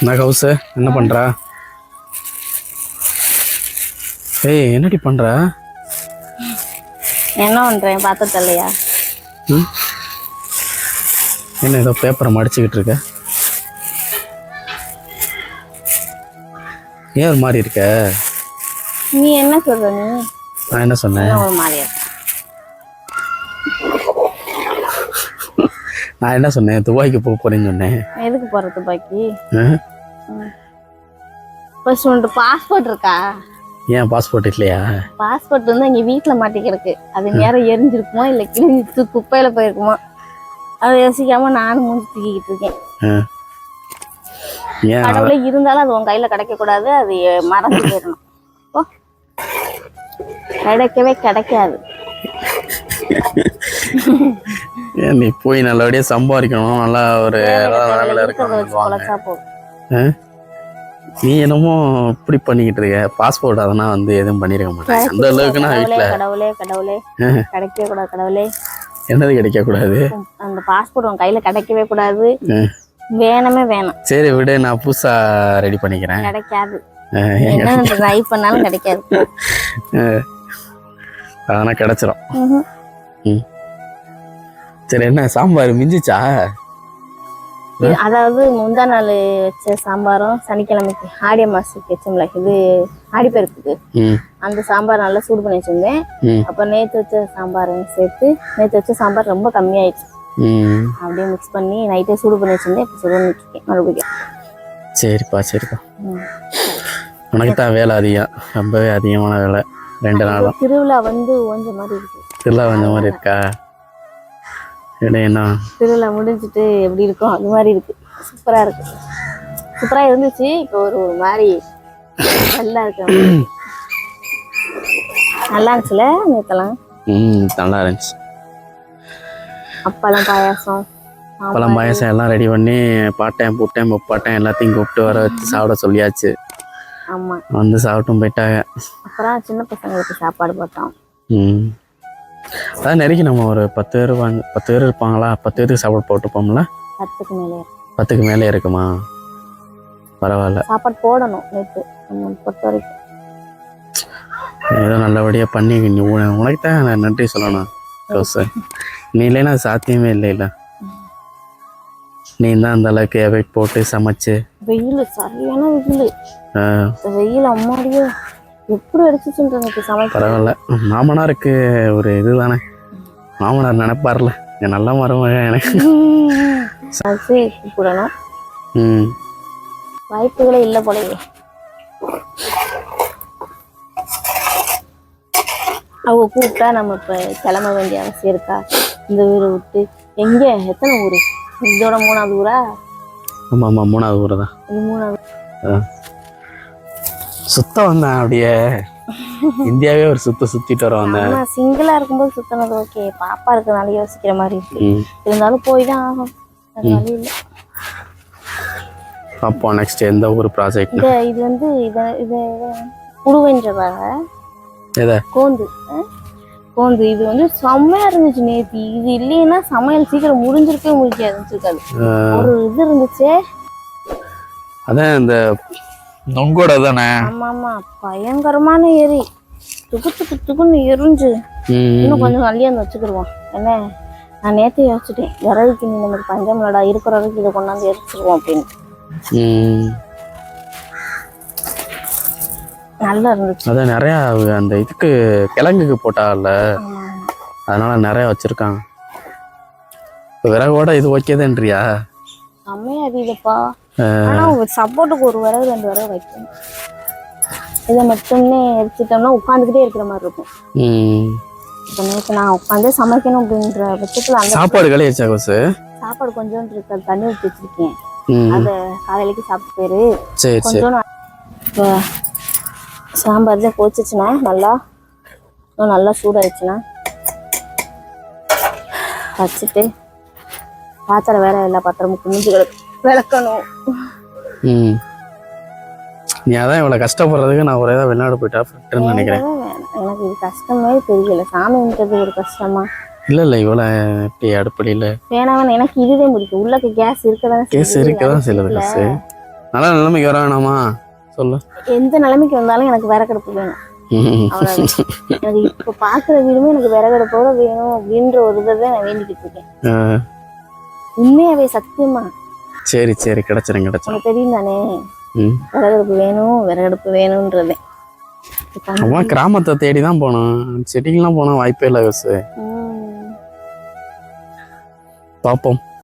என்ன கவுசு? என்ன பண்ணுறா ஏய் என்னடி பண்ணுற என்ன பண்றேன் பார்த்தது இல்லையா ம்? என்ன ஏதோ பேப்பரை மடிச்சுக்கிட்டு இருக்க? ஏன் ஒரு மாதிரி இருக்க? நீ என்ன சொல்ற நீ? நான் என்ன சொன்னேன்? ஒரு மாதிரியா நான் என்ன சொன்னேன்? துபாய்க்கு போக போறேன்னு சொன்னேன். எதுக்கு போறது பாக்கி ஆ? ஃபர்ஸ்ட் உன்ட்டு பாஸ்போர்ட் இருக்கா? ஏன் பாஸ்போர்ட் இல்லையா? பாஸ்போர்ட் வந்து இங்க வீட்டுல மாட்டி கிடக்கு அது நேரம் எரிஞ்சிருக்குமோ இல்ல கிழிஞ்சு குப்பையில போயிருக்குமோ? அதை யோசிக்காம நானும் மூஞ்சி தூக்கிக்கிட்டு இருக்கேன். கடவுளே இருந்தாலும் அது உன் கையில கிடைக்க கூடாது அது மறந்து போயிடணும். ஓ கிடைக்கவே கிடைக்காது. நீ போய் நல்லபடியாக சம்பாதிக்கணும்? நல்லா ஒரு வச்சு இருக்கணும்? நீ என்னமோ இப்படி பண்ணிக்கிட்டு இருக்க. பாஸ்போர்ட் அதெல்லாம் வந்து எதுவும் பண்ணிருக்க மாட்டேன் அந்த அளவுக்கு நான் வீட்டில் கடவுளே கடவுளே. கிடைக்கவே கூடாது கடவுளே. என்னது கிடைக்க கூடாது? அந்த பாஸ்போர்ட் உன் கையில கிடைக்கவே கூடாது. வேணுமே வேணும். சரி விடு நான் புதுசா ரெடி பண்ணிக்கிறேன். கிடைக்காது. ட்ரை பண்ணாலும் கிடைக்காது. அதெல்லாம் கிடைச்சிரும். ம். சரி என்ன சாம்பார் மிஞ்சிச்சா? அதாவது முந்தா நாள் வச்ச சாம்பாரும் சனிக்கிழமைக்கு ஆடி மாசத்துக்கு வச்சோம்ல இது ஆடிப்பெருக்குக்கு ம். அந்த சாம்பார் நல்லா சூடு பண்ணி வச்சிருந்தேன். அப்ப நேத்து வச்ச சாம்பாரையும் சேர்த்து நேத்து வச்ச சாம்பார் ரொம்ப கம்மியாயிடுச்சு. அப்படியே மிக்ஸ் பண்ணி நைட்டே சூடு பண்ணி வச்சிருந்தேன் இப்போ சூடு பண்ணிட்டு இருக்கேன் மறுபடியும். சரிப்பா சரிப்பா. உனக்கு தான் வேலை அதிகம் ரொம்பவே அதிகமான வேலை ரெண்டு நாளும். திருவிழா வந்து ஓஞ்ச மாதிரி இருக்கு. திருவிழா வந்த மாதிரி இருக்கா? என்ன திருவிழா முடிஞ்சிட்டு எப்படி இருக்கும் அது மாதிரி இருக்கு. சூப்பரா இருக்கு. சூப்பரா இருந்துச்சு. இப்போ ஒரு ஒரு மாதிரி நல்லா இருக்கு. நல்லா இருந்துச்சுல நேத்தெல்லாம்? ம் நல்லா இருந்துச்சு. அப்பெல்லாம் பாயாசம். அப்போல்லாம் பாயசம் எல்லாம் ரெடி பண்ணி பாட்டேன் பூட்டேன் முப்பாட்டேன் எல்லாத்தையும் கூப்பிட்டு வர வச்சு சாப்பிட சொல்லியாச்சு. ஆமா. வந்து சாப்பிட்டும் போயிட்டாங்க. அப்புறம் சின்ன பசங்களுக்கு சாப்பாடு போட்டோம். ம். அதான் நெருக்கி நம்ம ஒரு பத்து பேர் வாங்க பத்து பேர் இருப்பாங்களா? பத்து பேருக்கு சாப்பாடு போட்டுப்போம்ல? பத்துக்கு மேலே பத்துக்கு மேலே இருக்குமா? பரவாயில்ல. சாப்பாடு போடணும் நேற்று பொறுத்த வரைக்கும். ஏதோ நல்லபடியாக பண்ணி நீ உன- உனக்கு தான் நான் நன்றி சொல்லணும் ரோஸு நீ இல்லைன்னா சாத்தியமே இல்லை இல்லை நீ தான் அந்த அளவுக்கு எஃபெக்ட் போட்டு சமைச்சு. வெயில் சரியான வெயில். வெயில் அம்மாடியோ. எப்படி அடிச்சுச்சுன்ற எனக்கு சமைக்க பரவாயில்ல. மாமனாருக்கு ஒரு இது தானே மாமனார் நினைப்பார்ல. என் நல்ல மருமக எனக்கு. அது கூப்பிடணும் ம். வாய்ப்புகளே இல்லை போலயே. அவங்க கூப்பிட்டா நம்ம இப்போ கிளம்ப வேண்டிய அவசியம் இருக்கா? இந்த ஊரை விட்டு. எங்க? எத்தனை ஊர்? இதோட மூணாவது ஊரா? ஆமாம் ஆமாம் மூணாவது ஊர் தான் இது மூணாவது. சுத்தம் வந்தேன் அப்படியே. இந்தியாவே ஒரு சுத்த சுத்திட்டு வர வந்தேன். சிங்கிளா இருக்கும்போது சுத்தினது ஓகே பாப்பா இருக்கனால யோசிக்கிற மாதிரி இருக்கு. இருந்தாலும் போய் தான் ஆகும் அப்போ நெக்ஸ்ட் எந்த ஊர் ப்ராஜெக்ட் இது வந்து இதை இதை குடுவைன்றவாங்க எதை? கோந்து? கோந்து. இது வந்து செம்மையா இருந்துச்சு நேத்தி. இது இல்லைன்னா சமையல் சீக்கிரம் முடிஞ்சிருக்கவே முடியாது இருக்காது ஒரு இது இருந்துச்சு. அதான் இந்த நொங்கோட தானே? ஆமா ஆமா பயங்கரமான எரி துக்கு துக்கு துக்குன்னு எரிஞ்சு இன்னும் கொஞ்சம் நல்லியாந்து வச்சுக்கிடுவோம். என்ன? நான் நேத்தே யோசிச்சிட்டேன் விறகுக்கு நீ நமக்கு பஞ்சம் இல்லடா இருக்கிற வரைக்கும் இதை கொண்டாந்து எரிச்சிருவோம் அப்படின்னு. ம் நல்லா இருந்துச்சு. அதான் நிறையா அந்த இதுக்கு கிழங்குக்கு போட்டால. அதனால நிறைய வச்சிருக்காங்க. விறகோட இது ஓகேதான்றியா செம்மையா எரியுதுப்பா ஆனா சப்போர்ட்டுக்கு ஒரு விறகு ரெண்டு விறகு வைக்கணும். இதை மட்டுமே எரிச்சிட்டோம்னா உட்காந்துக்கிட்டே இருக்கிற மாதிரி இருக்கும். இப்போ நான் உட்காந்து சமைக்கணும் அப்படின்ற பட்சத்தில் அந்த சாப்பாடு கழிச்சா கோசு? சாப்பாடு கொஞ்சோண்டு இருக்கு. தண்ணி ஊற்றி வச்சிருக்கேன். அதை காலையிலக்கு சாப்பிட்டு போயிரு கொஞ்சோண்டு இப்போ சாம்பார் தான் கொதிச்சிச்சுன்னா நல்லா இன்னும் நல்லா சூடாயிடுச்சுன்னா வச்சுட்டு பாத்திரம் வேற எல்லா பாத்திரமும் குமிஞ்சு கிடக்கு. விளக்கணும். ம். நீ அதான் இவ்வளோ கஷ்டப்படுறதுக்கு நான் ஒரே தான் வெளிநாடு போயிட்டா ஃபிட்டுன்னு நினைக்கிறேன். வேணாம். எனக்கு இது கஷ்டமே தெரியல. சாமின்றது ஒரு கஷ்டமா? இல்லை இல்லை இவ்வளோ எப்படி அடுப்படியில். வேணாம் வேணாம். எனக்கு இதுவே பிடிக்கும் உள்ளக்க கேஸ் இருக்கதான் கேஸ் இருக்க தான் சிலது காசு நல்ல நிலைமைக்கு வர வேணாமா? சொல்லு. எந்த நிலைமைக்கு வந்தாலும் எனக்கு விறகடுப்பு வேணும். ம். அவ்வளவுதான். எனக்கு இப்ப பாக்குற வீடுமே எனக்கு விறகடுப்போட வேணும் அப்படின்ற ஒரு இதை நான் வேண்டிக்கிட்டு இருக்கேன். உண்மையாவே சத்தியமா? சரி சரி கிடைச்சிரும் உனக்கு தெரியும் தானே. விறகடுப்பு வேணும் விறகடுப்பு வேணும்ன்றதே அவன் கிராமத்தை தேடி தான் போனோம் சிட்டிக்கெலாம் போனால் வாய்ப்பே இல்லை. பார்ப்போம்.